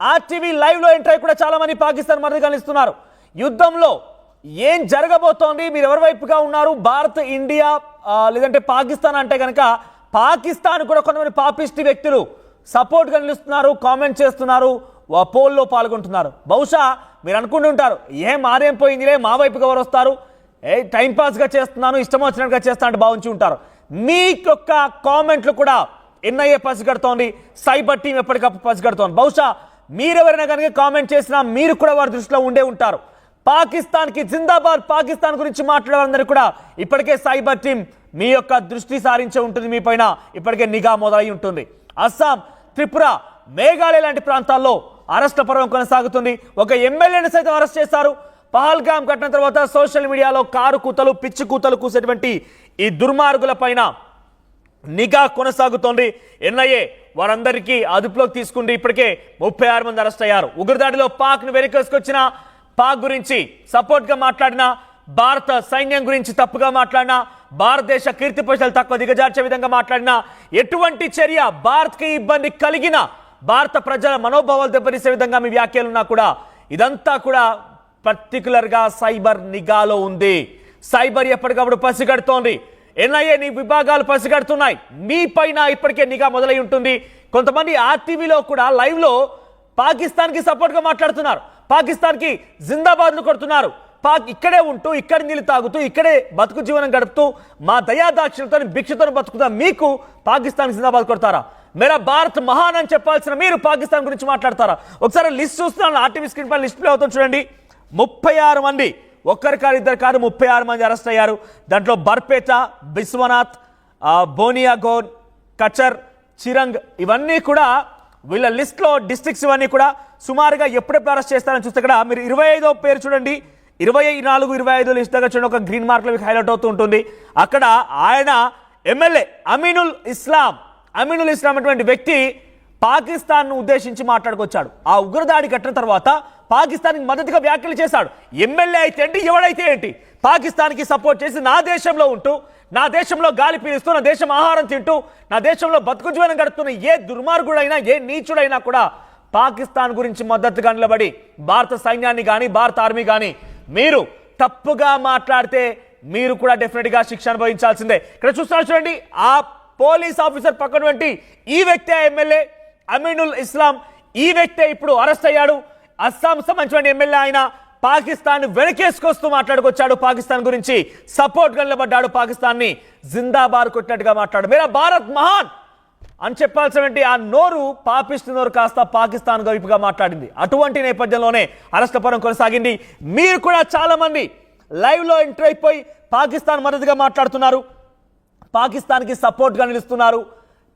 RTV లైవ్లో enter అయి కూడా చాలా మంది పాకిస్తాన్ మద్దతు యుద్ధంలో ఏం జరగబోతోంది? మీరు ఎవరి వైపుగా ఉన్నారు? భారత్ ఇండియా లేదంటే పాకిస్తాన్ అంటే కనుక పాకిస్తాన్ కూడా కొంతమంది పాపిస్టి వ్యక్తులు సపోర్ట్గా నిలుస్తున్నారు కామెంట్ చేస్తున్నారు పోల్లో పాల్గొంటున్నారు. బహుశా మీరు అనుకుంటూ ఉంటారు ఏం మారేం పోయిందిలే మా వైపుకి ఎవరు వస్తారు? ఏ టైంపాస్గా చేస్తున్నాను ఇష్టం వచ్చినట్టుగా చేస్తా అంటే భావించి ఉంటారు. మీ యొక్క కామెంట్లు కూడా ఎన్ఐఏ పసిగడుతోంది సైబర్ టీం ఎప్పటికప్పుడు పసిగడుతోంది. బహుశా మీరెవరైనా కనుక కామెంట్ చేసినా మీరు కూడా వారి దృష్టిలో ఉండే ఉంటారు. పాకిస్తాన్కి జిందాబాద్ పాకిస్తాన్ గురించి మాట్లాడేవారందరూ కూడా ఇప్పటికే సైబర్ టీం మీ యొక్క దృష్టి సారించే ఉంటుంది మీ పైన ఇప్పటికే నిఘా మొదలై ఉంటుంది. అస్సాం త్రిపుర మేఘాలయ లాంటి ప్రాంతాల్లో అరెస్ట్ల పర్వం కొనసాగుతుంది. ఒక ఎమ్మెల్యేని సైతం అరెస్ట్ చేశారు. పహల్గామ్ ఘటన తర్వాత సోషల్ మీడియాలో కారు కూతలు పిచ్చి కూతలు కూసేటువంటి ఈ దుర్మార్గుల పైన నిఘా కొనసాగుతోంది. ఎన్ఐఏ వారందరికీ అదుపులోకి తీసుకుంది. ఇప్పటికే ముప్పై ఆరు మంది అరెస్ట్ అయ్యారు. ఉగ్రదాడిలో పాక్ను వెనుకేసుకొచ్చిన పాక్ గురించి సపోర్ట్గా మాట్లాడిన భారత సైన్యం గురించి తప్పుగా మాట్లాడిన భారతదేశ కీర్తి ప్రజలు తక్కువ దిగజార్చే విధంగా మాట్లాడిన ఎటువంటి చర్య భారత్కి ఇబ్బంది కలిగిన భారత ప్రజల మనోభావాలు దెబ్బతీసే విధంగా మీ వ్యాఖ్యలున్నా కూడా ఇదంతా కూడా పర్టికులర్గా సైబర్ నిఘాలో ఉంది. సైబర్ ఎప్పటికప్పుడు పసిగడుతోంది. ఎన్ఐఏ నీ విభాగాలు పసిగడుతున్నాయి. మీ పైన ఇప్పటికే నిఘా మొదలై ఉంటుంది. కొంతమంది ఆర్టీవీలో కూడా లైవ్లో పాకిస్తాన్కి సపోర్ట్గా మాట్లాడుతున్నారు. పాకిస్తాన్కి జిందాబాద్లు కొడుతున్నారు. పాక్ ఇక్కడే ఉంటూ ఇక్కడ నీళ్ళు తాగుతూ ఇక్కడే బతుకు జీవనం గడుపుతూ మా దయాదాక్షిణతో భిక్షతో బతుకుతా మీకు పాకిస్తాన్ జిందాబాద్ కొడతారా? మేరా భారత్ మహాన్ అని చెప్పాల్సిన మీరు పాకిస్తాన్ గురించి మాట్లాడతారా? ఒకసారి లిస్ట్ చూస్తున్నాను. ఆర్టీవీ స్క్రీన్ పైన లిస్ట్ ప్లే అవుతుంది చూడండి. ముప్పై ఆరు మంది ఒక్కరి కాదు ఇద్దరు కాదు ముప్పై ఆరు మంది అరెస్ట్ అయ్యారు. దాంట్లో బర్పేట బిశ్వనాథ్ బోనియాగోన్ కచర్ చిరంగ్ ఇవన్నీ కూడా వీళ్ళ లిస్ట్లో డిస్ట్రిక్ట్స్ ఇవన్నీ కూడా సుమారుగా ఎప్పుడెప్పుడు అరెస్ట్ చేస్తారని చూస్తే ఇక్కడ మీరు ఇరవై ఐదో పేరు చూడండి. ఇరవై నాలుగు ఇరవై ఐదు లిస్ట్ దగ్గర చూడండి ఒక గ్రీన్ మార్క్లో మీకు హైలైట్ అవుతూ ఉంటుంది. అక్కడ ఆయన ఎమ్మెల్యే అమీనుల్ ఇస్లాం అమీనుల్ ఇస్లాం అటువంటి వ్యక్తి పాకిస్తాన్ను ఉద్దేశించి మాట్లాడుకొచ్చాడు. ఆ ఉగ్రదాడి కట్టిన తర్వాత పాకిస్తాన్కి మద్దతుగా వ్యాఖ్యలు చేశాడు. ఎమ్మెల్యే అయితే ఏంటి ఎవడైతే ఏంటి? పాకిస్తాన్కి సపోర్ట్ చేసి నా దేశంలో ఉంటూ నా దేశంలో గాలి పీలుస్తూ నా దేశం ఆహారం తింటూ నా దేశంలో బతుకు జీవనం గడుపుతున్న ఏ దుర్మార్గుడైనా ఏ నీచుడైనా కూడా పాకిస్తాన్ గురించి మద్దతుగా నిలబడి భారత సైన్యాన్ని కానీ భారత ఆర్మీ కానీ మీరు తప్పుగా మాట్లాడితే మీరు కూడా డెఫినెట్గా శిక్ష అనుభవించాల్సిందే. ఇక్కడ చూస్తున్నారు చూడండి ఆ పోలీస్ ఆఫీసర్ పక్కనటువంటి ఈ వ్యక్తి ఎమ్మెల్యే అమీనుల్ ఇస్లాం ఈ వ్యక్తే ఇప్పుడు అరెస్ట్ అయ్యాడు. అస్సాం సంబంధించిన ఎమ్మెల్యే ఆయన పాకిస్తాన్ వెనకేసుకొస్తూ మాట్లాడుకొచ్చాడు. పాకిస్తాన్ గురించి సపోర్ట్గా నిలబడ్డాడు పాకిస్తాన్ని జిందాబాద్ కొట్టినట్టుగా మాట్లాడు. మేరా భారత్ మహాన్ అని చెప్పాల్సినటువంటి ఆ నోరు పాపిస్తు నోరు కాస్త పాకిస్తాన్ వైపుగా మాట్లాడింది. అటువంటి నేపథ్యంలోనే అరెస్ట్ పరం కొనసాగింది. మీరు కూడా చాలా మంది లైవ్లో ఎంటర్ అయిపోయి పాకిస్తాన్ మద్దతుగా మాట్లాడుతున్నారు. పాకిస్తాన్కి సపోర్ట్గా నిలుస్తున్నారు.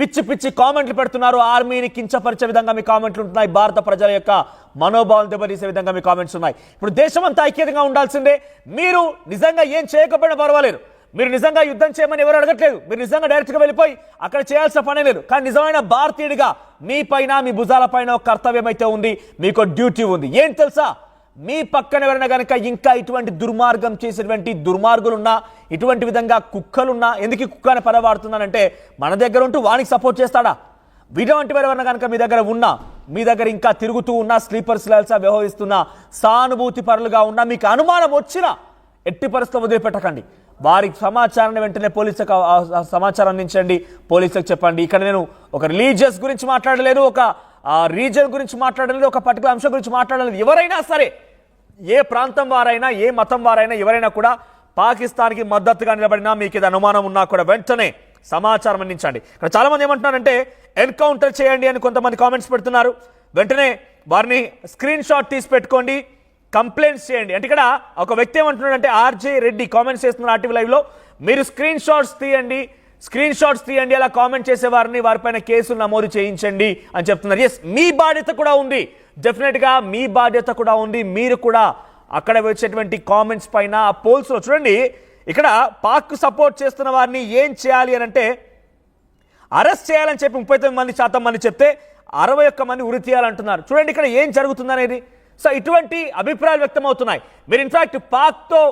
పిచ్చి పిచ్చి కామెంట్లు పెడుతున్నారు. ఆర్మీని కించపరిచే విధంగా మీ కామెంట్లు ఉంటున్నాయి. భారత ప్రజల యొక్క మనోభావాలు దెబ్బతీసే విధంగా మీ కామెంట్స్ ఉన్నాయి. ఇప్పుడు దేశమంతా ఐక్యతగా ఉండాల్సిందే. మీరు నిజంగా ఏం చేయకపోయినా పర్వాలేదు. మీరు నిజంగా యుద్ధం చేయమని ఎవరు అడగట్లేదు. మీరు నిజంగా డైరెక్ట్గా వెళ్ళిపోయి అక్కడ చేయాల్సిన పనే లేదు. కానీ నిజమైన భారతీయుడిగా మీ పైన మీ భుజాల పైన ఒక కర్తవ్యం అయితే ఉంది. మీకు డ్యూటీ ఉంది. ఏం తెలుసా? మీ పక్కన ఎవరైనా కనుక ఇంకా ఇటువంటి దుర్మార్గం చేసేటువంటి దుర్మార్గులున్నా ఇటువంటి విధంగా కుక్కలున్నా ఎందుకు ఈ కుక్క అని మన దగ్గర ఉంటూ వానికి సపోర్ట్ చేస్తాడా? ఇటువంటి ఎవరైనా కనుక మీ దగ్గర ఉన్నా మీ దగ్గర ఇంకా తిరుగుతూ ఉన్నా స్లీపర్స్ లాల్సా వ్యవహరిస్తున్నా సానుభూతి పరులుగా ఉన్నా మీకు అనుమానం వచ్చినా ఎట్టి పరిస్థితులు వదిలిపెట్టకండి. వారికి సమాచారాన్ని వెంటనే పోలీసులకు సమాచారం అందించండి. పోలీసులకు చెప్పండి. ఇక్కడ నేను ఒక రిలీజియస్ గురించి మాట్లాడలేదు ఒక రీజన్ గురించి మాట్లాడలేదు ఒక పర్టికులర్ అంశం గురించి మాట్లాడలేదు. ఎవరైనా సరే ఏ ప్రాంతం వారైనా ఏ మతం వారైనా ఎవరైనా కూడా పాకిస్తాన్కి మద్దతుగా నిలబడినా మీకు ఇది అనుమానం ఉన్నా కూడా వెంటనే సమాచారం అందించండి. ఇక్కడ చాలా మంది ఏమంటున్నారంటే ఎన్కౌంటర్ చేయండి అని కొంతమంది కామెంట్స్ పెడుతున్నారు. వెంటనే వారిని స్క్రీన్ షాట్ తీసి పెట్టుకోండి కంప్లైంట్స్ చేయండి. అంటే ఇక్కడ ఒక వ్యక్తి ఏమంటున్నాడంటే ఆర్జే రెడ్డి కామెంట్స్ చేస్తున్నారు ఆర్టీవీ లైవ్లో మీరు స్క్రీన్ షాట్స్ తీయండి స్క్రీన్ షాట్స్ తీయండి అలా కామెంట్ చేసే వారిని వారిపైన కేసులు నమోదు చేయించండి అని చెప్తున్నారు. ఎస్ మీ బాధ్యత కూడా ఉంది. డెఫినెట్గా మీ బాధ్యత కూడా ఉంది. మీరు కూడా అక్కడ వచ్చేటువంటి కామెంట్స్ పైన పోల్స్లో చూడండి. ఇక్కడ పాక్ సపోర్ట్ చేస్తున్న వారిని ఏం చేయాలి అని అంటే అరెస్ట్ చేయాలని చెప్పి ముప్పై తొమ్మిది మంది శాతం మంది చెప్తే అరవై ఒక్క మంది ఉరి తీయాలంటున్నారు. చూడండి ఇక్కడ ఏం జరుగుతుందనేది. సో ఇటువంటి అభిప్రాయాలు వ్యక్తం అవుతున్నాయి మీరు ఇన్ఫాక్ట్ పాక్తో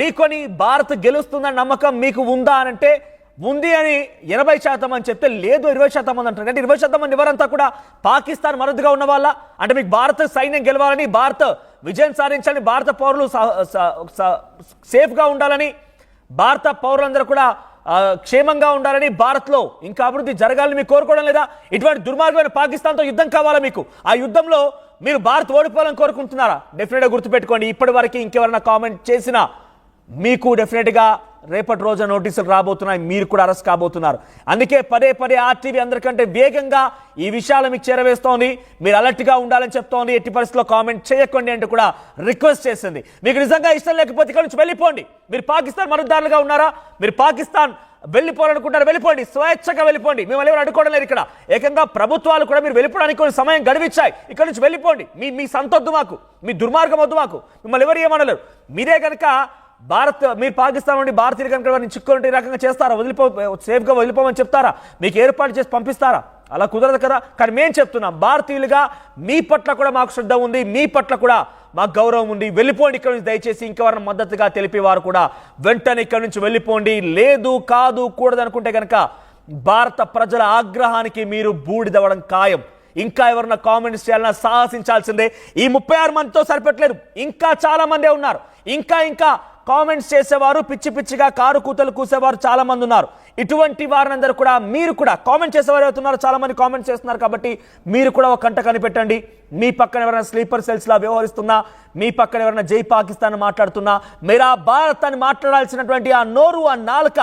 ఢీకొని భారత్ గెలుస్తుందన్న నమ్మకం మీకు ఉందా అని అంటే ఉంది అని ఎనభై శాతం అని చెప్తే లేదు ఇరవై శాతం మంది అంటారు. అంటే ఇరవై శాతం మంది ఎవరంతా కూడా పాకిస్తాన్ మరొద్దుగా ఉన్న వాళ్ళ? అంటే మీకు భారత సైన్యం గెలవాలని భారత్ విజయం సాధించాలని భారత పౌరులు సేఫ్గా ఉండాలని భారత పౌరులందరూ కూడా క్షేమంగా ఉండాలని భారత్లో ఇంకా అభివృద్ధి జరగాలని మీకు కోరుకోవడం లేదా? ఇటువంటి దుర్మార్గమైన పాకిస్తాన్తో యుద్ధం కావాలా మీకు? ఆ యుద్ధంలో మీరు భారత్ ఓడిపోవాలని కోరుకుంటున్నారా? డెఫినెట్గా గుర్తుపెట్టుకోండి. ఇప్పటి వరకు ఇంకెవరైనా కామెంట్ చేసినా మీకు డెఫినెట్గా రేపటి రోజున నోటీసులు రాబోతున్నాయి. మీరు కూడా అరెస్ట్ కాబోతున్నారు. అందుకే పదే పదే ఆర్టీవీ అందరికంటే వేగంగా ఈ విషయాలు మీకు చేరవేస్తోంది. మీరు అలర్ట్గా ఉండాలని చెప్తోంది. ఎట్టి పరిస్థితుల్లో కామెంట్ చేయకండి అంటూ కూడా రిక్వెస్ట్ చేసింది. మీకు నిజంగా ఇష్టం లేకపోతే ఇక్కడ నుంచి వెళ్ళిపోండి. మీరు పాకిస్తాన్ మరుదారులుగా ఉన్నారా? మీరు పాకిస్తాన్ వెళ్ళిపోవాలనుకుంటారు వెళ్ళిపోండి. స్వేచ్ఛగా వెళ్ళిపోండి. మిమ్మల్ని ఎవరు అడుకోవడం లేదు ఇక్కడ. ఏకంగా ప్రభుత్వాలు కూడా మీరు వెళ్ళిపోవడానికి కొన్ని సమయం గడివిచ్చాయి. ఇక్కడ నుంచి వెళ్ళిపోండి. మీ మీ సంతొద్దు మాకు. మీ దుర్మార్గం వద్దు మాకు. మిమ్మల్ని ఎవరు ఏమనలేరు. మీరే కనుక భారత్ మీరు పాకిస్తాన్ నుండి భారతీయులు కనుక వారిని చిక్కుకుంటే ఈ రకంగా చేస్తారా? వదిలిపో సేఫ్గా వదిలిపోమని చెప్తారా? మీకు ఏర్పాటు చేసి పంపిస్తారా? అలా కుదరదు కదా? కానీ మేము చెప్తున్నాం భారతీయులుగా మీ పట్ల కూడా మాకు శ్రద్ధ ఉంది మీ పట్ల కూడా మాకు గౌరవం ఉంది. వెళ్ళిపోండి ఇక్కడ నుంచి దయచేసి ఇంకెవరైనా మద్దతుగా తెలిపేవారు కూడా వెంటనే ఇక్కడ నుంచి వెళ్ళిపోండి. లేదు కాదు కూడదు అనుకుంటే కనుక భారత ప్రజల ఆగ్రహానికి మీరు బూడిదవ్వడం ఖాయం. ఇంకా ఎవరన్నా కామెంట్స్ చేయాలన్నా సాహసించాల్సిందే. ఈ ముప్పై ఆరు మందితో సరిపెట్టలేదు. ఇంకా చాలా మందే ఉన్నారు. ఇంకా ఇంకా కామెంట్స్ చేసేవారు పిచ్చి పిచ్చిగా కారు కూతలు కూసేవారు చాలా మంది ఉన్నారు. ఇటువంటి వారందరూ కూడా మీరు కూడా కామెంట్ చేసేవారు అవుతున్నారు చాలా మంది కామెంట్స్ చేస్తున్నారు కాబట్టి మీరు కూడా ఒక కంట కనిపెట్టండి. మీ పక్కన ఎవరైనా స్లీపర్ సెల్స్ లా వ్యవహరిస్తున్నా మీ పక్కన ఎవరైనా జై పాకిస్తాన్ మాట్లాడుతున్నా మీరా భారత్ అని మాట్లాడాల్సినటువంటి ఆ నోరు ఆ నాలుక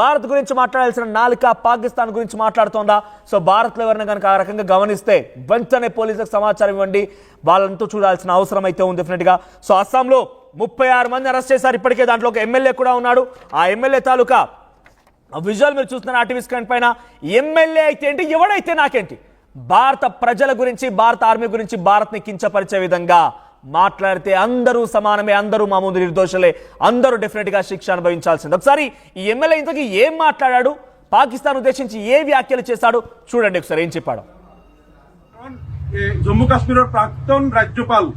భారత్ గురించి మాట్లాడాల్సిన నాలుక పాకిస్తాన్ గురించి మాట్లాడుతోందా? సో భారత్లో ఎవరైనా కనుక ఆ రకంగా గమనిస్తే వెంటనే పోలీసులకు సమాచారం ఇవ్వండి. వాళ్ళంతా చూడాల్సిన అవసరం అయితే ఉంది డెఫినెట్గా సో అస్సాంలో ముప్పై ఆరు మంది అరెస్ట్ చేశారు. ఇప్పటికే దాంట్లో ఒక ఎమ్మెల్యే కూడా ఉన్నాడు. ఆ ఎమ్మెల్యే తాలూకా విజువల్ మీరు చూస్తున్నారు ఆర్టీవీ స్క్రీన్ పైన. ఎమ్మెల్యే అయితే ఏంటి? ఎవడైతే నాకేంటి? భారత ప్రజల గురించి భారత ఆర్మీ గురించి భారత్ని కించపరిచే విధంగా మాట్లాడితే అందరూ సమానమే అందరూ మా ముందు నిర్దోషలే అందరూ డెఫినెట్గా శిక్ష అనుభవించాల్సింది. ఒకసారి ఈ ఎమ్మెల్యే ఇంతకు ఏం మాట్లాడాడు? పాకిస్తాన్ ఉద్దేశించి ఏ వ్యాఖ్యలు చేశాడు? చూడండి ఒకసారి ఏం చెప్పాడు. జమ్మూ కాశ్మీర్ ప్రాక్తం రాజ్యపాల్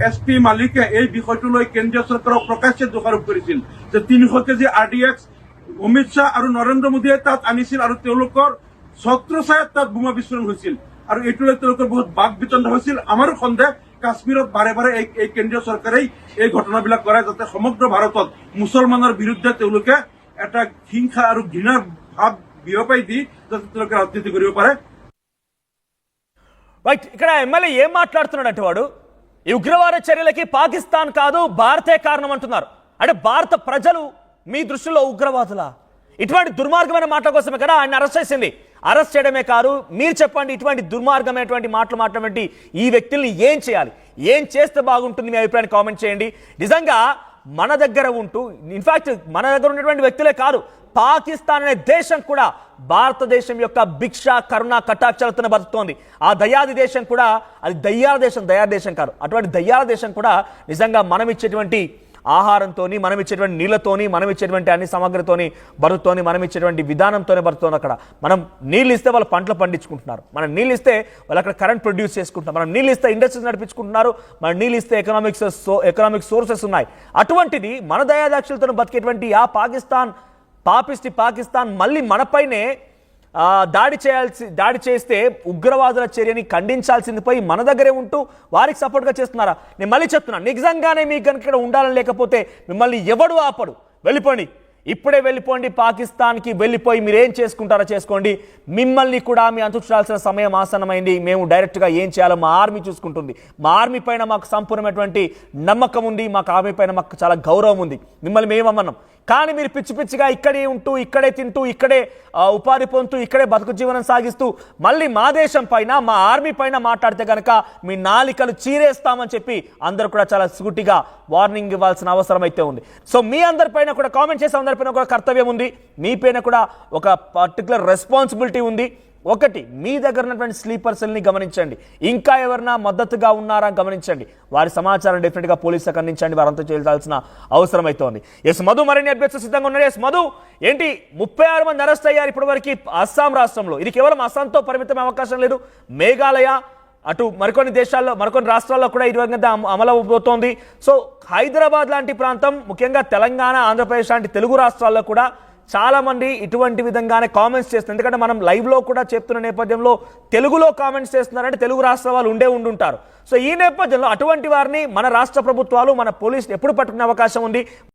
এছ পি মালিকে এই বিষয়টো লৈ কেন্দ্ৰীয় চৰকাৰক প্ৰকাশ্যে দোষাৰোপ কৰিছিল যে তিনিশ kg R D X Amit Shah আৰু নৰেন্দ্ৰ মোদীয়ে তাত আনিছিল আৰু তেওঁলোকৰ ছত্ৰছায়াত তাত বোমা বিস্ফোৰণ হৈছিল আৰু এইটো লৈ তেওঁলোকৰ বহুত বাক বিতণ্ড হৈছিল আমাৰো সন্দেহ কাশ্মীৰত বাৰে বাৰে এই এই কেন্দ্ৰীয় চৰকাৰেই এই ঘটনাবিলাক কৰে যাতে সমগ্ৰ ভাৰতত মুছলমানৰ বিৰুদ্ধে তেওঁলোকে এটা হিংসা আৰু ঘৃণাৰ ভাৱ বিয়পাই দি যাতে তেওঁলোকে ৰাজনীতি কৰিব পাৰে రైట్ ఇక్కడ ఎమ్మెల్యే ఏం మాట్లాడుతున్నాడంటే వాడు ఈ ఉగ్రవాద చర్యలకి పాకిస్తాన్ కాదు భారతే కారణం అంటున్నారు అంటే భారత ప్రజలు మీ దృష్టిలో ఉగ్రవాదులా? ఇటువంటి దుర్మార్గమైన మాటల కోసమే కదా ఆయన అరెస్ట్ చేసింది. అరెస్ట్ చేయడమే కాదు మీరు చెప్పండి ఇటువంటి దుర్మార్గమైనటువంటి మాటలు మాట్లాడమంటే ఈ వ్యక్తుల్ని ఏం చేయాలి? ఏం చేస్తే బాగుంటుంది మీ అభిప్రాయాన్ని కామెంట్ చేయండి. నిజంగా మన దగ్గర ఉంటూ ఇన్ఫాక్ట్ మన దగ్గర ఉన్నటువంటి వ్యక్తులే కాదు పాకిస్తాన్ అనే దేశం కూడా భారతదేశం యొక్క భిక్ష కరుణ కటాక్షాలతోనే బతుకుతోంది. ఆ దయాది దేశం కూడా అది దయ్యాల దేశం దయా దేశం కాదు అటువంటి దయ్యాల దేశం కూడా నిజంగా మనం ఇచ్చేటువంటి ఆహారంతోని మనం ఇచ్చేటువంటి నీళ్ళతోని మనం ఇచ్చేటువంటి అన్ని సమగ్రతోని బరుతోని మనం ఇచ్చేటువంటి విధానంతోనే బతుకుతోంది అక్కడ మనం నీళ్ళు ఇస్తే వాళ్ళు పంటలు పండించుకుంటున్నారు. మనం నీళ్ళు ఇస్తే వాళ్ళు అక్కడ కరెంట్ ప్రొడ్యూస్ చేసుకుంటున్నారు. మనం నీళ్ళు ఇస్తే ఇండస్ట్రీస్ నడిపించుకుంటున్నారు. మనం నీళ్ళు ఇస్తే ఎకనామిక్స్ సో ఎకనామిక్ సోర్సెస్ ఉన్నాయి. అటువంటిది మన దయాదాక్షులతో బతికేటువంటి ఆ పాకిస్తాన్ పాపిస్టి పాకిస్తాన్ మళ్ళీ మనపైనే దాడి చేయాల్సి దాడి చేస్తే ఉగ్రవాదుల చర్యని ఖండించాల్సింది పోయి మన దగ్గరే ఉంటూ వారికి సపోర్ట్గా చేస్తున్నారా? నేను మళ్ళీ చెప్తున్నాను నిజంగానే మీకు కనుక ఇక్కడ ఉండాలని లేకపోతే మిమ్మల్ని ఎవడు ఆపడు. వెళ్ళిపోండి. ఇప్పుడే వెళ్ళిపోండి పాకిస్తాన్కి వెళ్ళిపోయి మీరు ఏం చేసుకుంటారో చేసుకోండి. మిమ్మల్ని కూడా మీ అంతు చూడాల్సిన సమయం ఆసన్నమైంది. మేము డైరెక్ట్గా ఏం చేయాలో మా ఆర్మీ చూసుకుంటుంది. మా ఆర్మీ పైన మాకు సంపూర్ణమైనటువంటి నమ్మకం ఉంది. మాకు ఆర్మీ పైన మాకు చాలా గౌరవం ఉంది. మిమ్మల్ని మేమమ్మన్నాం కానీ మీరు పిచ్చి పిచ్చిగా ఇక్కడే ఉంటూ ఇక్కడే తింటూ ఇక్కడే ఉపాధి పొందుతూ ఇక్కడే బతుకు జీవనం సాగిస్తూ మళ్ళీ మా దేశం పైన మా ఆర్మీ పైన మాట్లాడితే కనుక మీ నాలికలు చీరేస్తామని చెప్పి అందరూ కూడా చాలా సూటిగా వార్నింగ్ ఇవ్వాల్సిన అవసరం అయితే ఉంది. సో మీ అందరిపైన కూడా కామెంట్ చేసే అందరిపైన కూడా కర్తవ్యం ఉంది. మీ పైన కూడా ఒక పర్టికులర్ రెస్పాన్సిబిలిటీ ఉంది. ఒకటి మీ దగ్గర ఉన్నటువంటి స్లీపర్ సెల్ని గమనించండి. ఇంకా ఎవరైనా మద్దతుగా ఉన్నారా అని గమనించండి. వారి సమాచారం డెఫినెట్గా పోలీసులకు అందించండి వారంతా చేయాల్సిన అవసరం అవుతోంది ఎస్ మధు మరిన్ని అభ్యర్థులు సిద్ధంగా ఉన్నారు ఎస్ మధు ఏంటి? ముప్పై ఆరు మంది అరెస్ట్ అయ్యారు ఇప్పటివరకు అస్సాం రాష్ట్రంలో. ఇది కేవలం అస్సాంతో పరిమితం అవకాశం లేదు. మేఘాలయ అటు మరికొన్ని దేశాల్లో మరికొన్ని రాష్ట్రాల్లో కూడా ఈ విధంగా అమ- అమలవబోతోంది. సో హైదరాబాద్ లాంటి ప్రాంతం ముఖ్యంగా తెలంగాణ ఆంధ్రప్రదేశ్ లాంటి తెలుగు రాష్ట్రాల్లో కూడా చాలా మంది ఇటువంటి విధంగానే కామెంట్స్ చేస్తున్నారు. ఎందుకంటే మనం లైవ్లో కూడా చెప్తున్న నేపథ్యంలో తెలుగులో కామెంట్స్ చేస్తున్నారంటే తెలుగు రాష్ట్ర వాళ్ళు ఉండే ఉండుంటారు. సో ఈ నేపథ్యంలో అటువంటి వారిని మన రాష్ట్ర ప్రభుత్వాలు మన పోలీసులు ఎప్పుడు పట్టుకునే అవకాశం ఉంది?